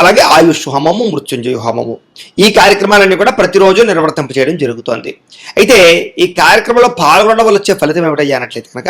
అలాగే ఆయుష్ హోమము మృత్యుంజయ హోమము. ఈ కార్యక్రమాలన్నీ కూడా ప్రతిరోజు నిర్వర్తింప చేయడం జరుగుతోంది. అయితే ఈ కార్యక్రమంలో పాల్గొనడం వల్ల వచ్చే ఫలితం ఏమిటయ్యా అన్నట్లయితే కనుక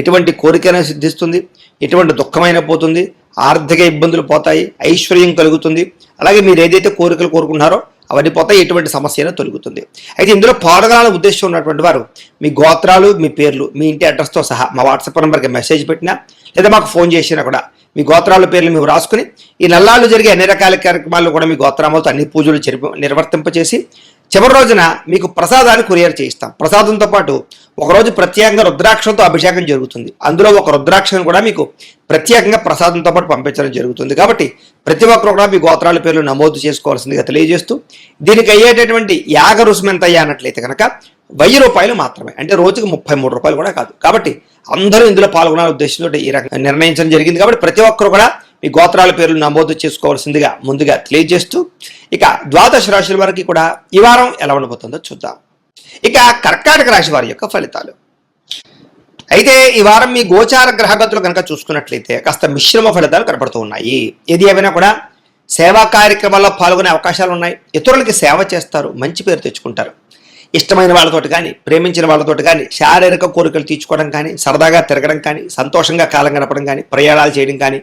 ఎటువంటి కోరికైనా సిద్ధిస్తుంది ఎటువంటి దుఃఖమైన పోతుంది ఆర్థిక ఇబ్బందులు పోతాయి ఐశ్వర్యం కలుగుతుంది అలాగే మీరు ఏదైతే కోరికలు కోరుకుంటున్నారో అవన్నీ పోతాయి ఎటువంటి సమస్యను తొలుగుతుంది. అయితే ఇందులో పాల్గొనాలని ఉద్దేశం ఉన్నటువంటి వారు మీ గోత్రాలు మీ పేర్లు మీ ఇంటి అడ్రస్తో సహా మా వాట్సాప్ నెంబర్కి మెసేజ్ పెట్టినా లేదా మాకు ఫోన్ చేసినా కూడా మీ గోత్రాల పేర్లు మేము రాసుకుని ఈ నల్లాళ్ళు జరిగే అన్ని రకాల కార్యక్రమాల్లో కూడా మీ గోత్రామాలతో అన్ని పూజలు చెరిపి నిర్వర్తింపచేసి చివరి రోజున మీకు ప్రసాదాన్ని కొరియర్ చేయిస్తాం. ప్రసాదంతో పాటు ఒకరోజు ప్రత్యేకంగా రుద్రాక్షంతో అభిషేకం జరుగుతుంది. అందులో ఒక రుద్రాక్షను కూడా మీకు ప్రత్యేకంగా ప్రసాదంతో పాటు పంపించడం జరుగుతుంది. కాబట్టి ప్రతి ఒక్కరు కూడా మీ గోత్రాల పేర్లు నమోదు చేసుకోవాల్సిందిగా తెలియజేస్తూ దీనికి అయ్యేటటువంటి యాగ రుసుము అన్నట్లయితే కనుక వెయ్యి రూపాయలు మాత్రమే. అంటే రోజుకి ముప్పై మూడు రూపాయలు కూడా కాదు. కాబట్టి అందరూ ఇందులో పాల్గొనాల ఉద్దేశంతో ఈ రకంగా నిర్ణయించడం జరిగింది. కాబట్టి ప్రతి ఒక్కరు కూడా మీ గోత్రాల పేర్లు నమోదు చేసుకోవాల్సిందిగా ముందుగా తెలియజేస్తూ ఇక ద్వాదశ రాశుల వారికి కూడా ఈ వారం ఎలా ఉండబోతుందో చూద్దాం. ఇక కర్కాటక రాశి వారి యొక్క ఫలితాలు. అయితే ఈ వారం మీ గోచార గ్రహగతులు కనుక చూసుకున్నట్లయితే కాస్త మిశ్రమ ఫలితాలు కనపడుతూ ఉన్నాయి. ఏది ఏమైనా కూడా సేవా కార్యక్రమాల్లో పాల్గొనే అవకాశాలు ఉన్నాయి. ఇతరులకి సేవ చేస్తారు మంచి పేరు తెచ్చుకుంటారు. ఇష్టమైన వాళ్ళతోటి కానీ ప్రేమించిన వాళ్ళతోటి కానీ శారీరక కోరికలు తీర్చుకోవడం కానీ సరదాగా తిరగడం కానీ సంతోషంగా కాలం గడపడం కానీ ప్రయాణాలు చేయడం కానీ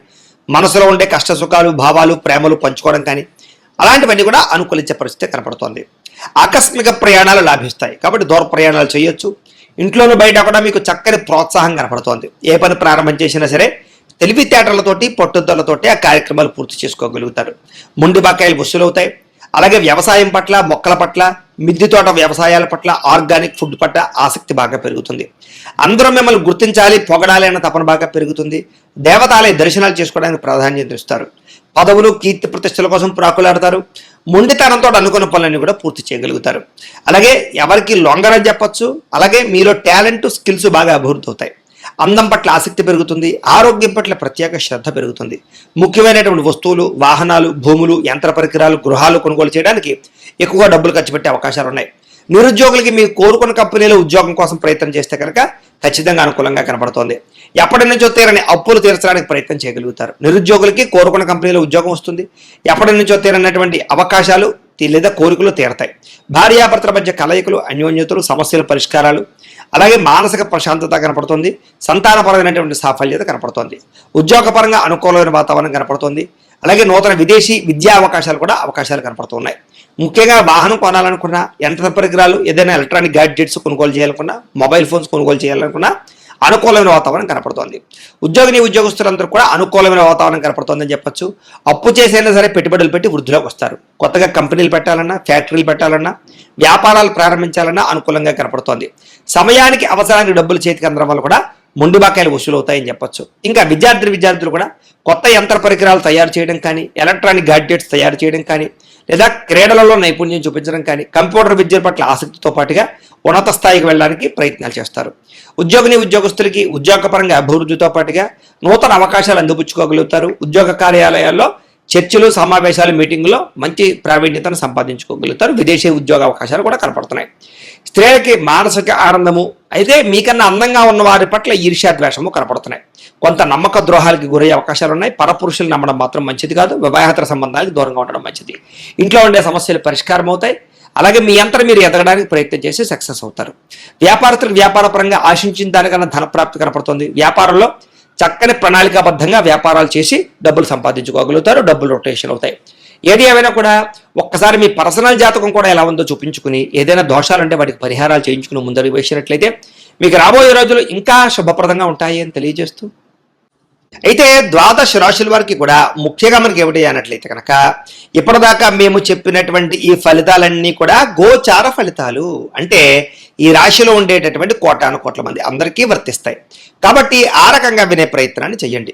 మనసులో ఉండే కష్ట సుఖాలు భావాలు ప్రేమలు పంచుకోవడం కానీ అలాంటివన్నీ కూడా అనుకూలించే పరిస్థితి కనపడుతోంది. ఆకస్మిక ప్రయాణాలు లాభిస్తాయి. కాబట్టి దూర ప్రయాణాలు చేయొచ్చు. ఇంట్లోనూ బయట కూడా మీకు చక్కని ప్రోత్సాహం కనపడుతోంది. ఏ పని ప్రారంభం చేసినా సరే తెలివితేటలతోటి పట్టుదలతోటి ఆ కార్యక్రమాలు పూర్తి చేసుకోగలుగుతారు. ముందు బకాయిలు వసూలవుతాయి. అలాగే వ్యవసాయం పట్ల మొక్కల పట్ల మిద్దె తోట వ్యవసాయాల పట్ల ఆర్గానిక్ ఫుడ్ పట్ల ఆసక్తి బాగా పెరుగుతుంది. అందరూ మిమ్మల్ని గుర్తించాలి పొగడాలి అన్న తపన బాగా పెరుగుతుంది. దేవతాలయ దర్శనాలు చేసుకోవడానికి ప్రాధాన్యత ఇస్తారు. పదవులు కీర్తి ప్రతిష్టల కోసం ప్రాకులాడతారు. మొండితనంతో అనుకున్న పనులన్నీ కూడా పూర్తి చేయగలుగుతారు. అలాగే ఎవరికి లొంగరని చెప్పచ్చు అలాగే మీలో టాలెంట్ స్కిల్స్ బాగా అభివృద్ధి అవుతాయి. అందం పట్ల ఆసక్తి పెరుగుతుంది ఆరోగ్యం పట్ల ప్రత్యేక శ్రద్ధ పెరుగుతుంది. ముఖ్యమైనటువంటి వస్తువులు వాహనాలు భూములు యంత్ర పరికరాలు గృహాలు కొనుగోలు చేయడానికి ఎక్కువగా డబ్బులు ఖర్చు పెట్టే అవకాశాలు ఉన్నాయి. నిరుద్యోగులకి మీరు కోరుకున్న కంపెనీలో ఉద్యోగం కోసం ప్రయత్నం చేస్తే కనుక ఖచ్చితంగా అనుకూలంగా కనబడుతోంది. ఎప్పటి నుంచో తీరని అప్పులు తీర్చడానికి ప్రయత్నం చేయగలుగుతారు. నిరుద్యోగులకి కోరుకున్న కంపెనీలో ఉద్యోగం వస్తుంది. ఎప్పటి నుంచో తీరనటువంటి అవకాశాలు లేదా కోరికలు తీరతాయి. భార్యాభర్తల మధ్య కలయికలు అన్యోన్యతలు సమస్యల పరిష్కారాలు అలాగే మానసిక ప్రశాంతత కనపడుతుంది సంతానపరమైనటువంటి సాఫల్యత కనపడుతోంది. ఉద్యోగపరంగా అనుకూలమైన వాతావరణం కనపడుతుంది అలాగే నూతన విదేశీ విద్యా అవకాశాలు కూడా అవకాశాలు కనపడుతున్నాయి. ముఖ్యంగా వాహనం కొనాలనుకున్నా యంత్ర పరికరాలు ఏదైనా ఎలక్ట్రానిక్ గ్యాడ్జెట్స్ కొనుగోలు చేయాలనుకున్నా మొబైల్ ఫోన్స్ కొనుగోలు చేయాలనుకున్నా అనుకూలమైన వాతావరణం కనపడుతోంది. ఉద్యోగిని ఉద్యోగస్తులందరూ కూడా అనుకూలమైన వాతావరణం కనపడుతోందని చెప్పొచ్చు. అప్పు చేసైనా సరే పెట్టుబడులు పెట్టి వృద్ధిలోకి వస్తారు. కొత్తగా కంపెనీలు పెట్టాలన్నా ఫ్యాక్టరీలు పెట్టాలన్నా వ్యాపారాలు ప్రారంభించాలన్నా అనుకూలంగా కనపడుతోంది. సమయానికి అవసరానికి డబ్బులు చేతికి అందడం వల్ల కూడా మొండి వసూలు వసూలవుతాయని చెప్పొచ్చు. ఇంకా విద్యార్థి విద్యార్థులు కూడా కొత్త యంత్ర పరికరాలు తయారు చేయడం కానీ ఎలక్ట్రానిక్ గాడ్జెట్స్ తయారు చేయడం కానీ లేదా క్రీడలలో నైపుణ్యం చూపించడం కానీ కంప్యూటర్ విద్య పట్ల ఆసక్తితో పాటుగా ఉన్నత స్థాయికి వెళ్ళడానికి ప్రయత్నాలు చేస్తారు. ఉద్యోగిని ఉద్యోగస్తులకి ఉద్యోగపరంగా అభివృద్ధితో పాటుగా నూతన అవకాశాలు అందిపుచ్చుకోగలుగుతారు. ఉద్యోగ కార్యాలయాల్లో చర్చలు సమావేశాలు మీటింగులో మంచి ప్రావీణ్యతను సంపాదించుకోగలుగుతారు. విదేశీ ఉద్యోగ అవకాశాలు కూడా కనపడుతున్నాయి. స్త్రీలకి మానసిక ఆనందము. అయితే మీకన్నా అందంగా ఉన్న వారి పట్ల ఈర్ష్యాద్వేషము కనపడుతున్నాయి. కొంత నమ్మక ద్రోహాలకి గురయ్యే అవకాశాలు ఉన్నాయి. పరపురుషులు నమ్మడం మాత్రం మంచిది కాదు. వివాహేతర సంబంధాలకు దూరంగా ఉండడం మంచిది. ఇంట్లో ఉండే సమస్యలు పరిష్కారం అవుతాయి. అలాగే మీ అంతా మీరు ఎదగడానికి ప్రయత్నం చేసి సక్సెస్ అవుతారు. వ్యాపారస్తులకు వ్యాపారపరంగా ఆశించిన దానికన్నా ధనప్రాప్తి కనపడుతుంది. వ్యాపారంలో చక్కని ప్రణాళికాబద్ధంగా వ్యాపారాలు చేసి డబ్బులు సంపాదించుకోగలుగుతారు. డబ్బులు రొటేషన్ అవుతాయి. ఏది ఏమైనా కూడా ఒక్కసారి మీ పర్సనల్ జాతకం కూడా ఎలా ఉందో చూపించుకుని ఏదైనా దోషాలు అంటే వాటికి పరిహారాలు చేయించుకుని ముందరు వేసినట్లయితే మీకు రాబోయే రోజులు ఇంకా శుభప్రదంగా ఉంటాయి అని తెలియజేస్తూ. అయితే ద్వాదశ రాశుల వారికి కూడా ముఖ్యంగా మనకి ఏమిటి అన్నట్లయితే కనుక ఇప్పటిదాకా మేము చెప్పినటువంటి ఈ ఫలితాలన్నీ కూడా గోచార ఫలితాలు. అంటే ఈ రాశిలో ఉండేటటువంటి కోటాను కోట్ల మంది అందరికీ వర్తిస్తాయి. కాబట్టి ఆ రకంగా వినే ప్రయత్నాన్ని చేయండి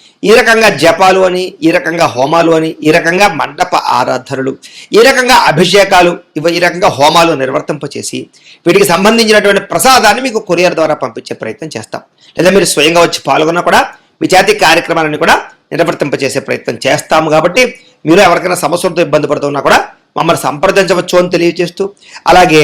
ఈ రకంగా జపాలు అని ఈ రకంగా హోమాలు అని ఈ రకంగా మండప ఆరాధనలు ఈ రకంగా అభిషేకాలు ఇవి ఈ రకంగా హోమాలు నిర్వర్తింపచేసి వీటికి సంబంధించినటువంటి ప్రసాదాన్ని మీకు కొరియర్ ద్వారా పంపించే ప్రయత్నం చేస్తాం. లేదా మీరు స్వయంగా వచ్చి పాల్గొన్నా కూడా మీ జాతి కార్యక్రమాలను కూడా నిర్వర్తింపచేసే ప్రయత్నం చేస్తాము కాబట్టి మీరు ఎవరికైనా సమస్యలతో ఇబ్బంది పడుతున్నా కూడా మమ్మల్ని సంప్రదించవచ్చు అని తెలియజేస్తూ అలాగే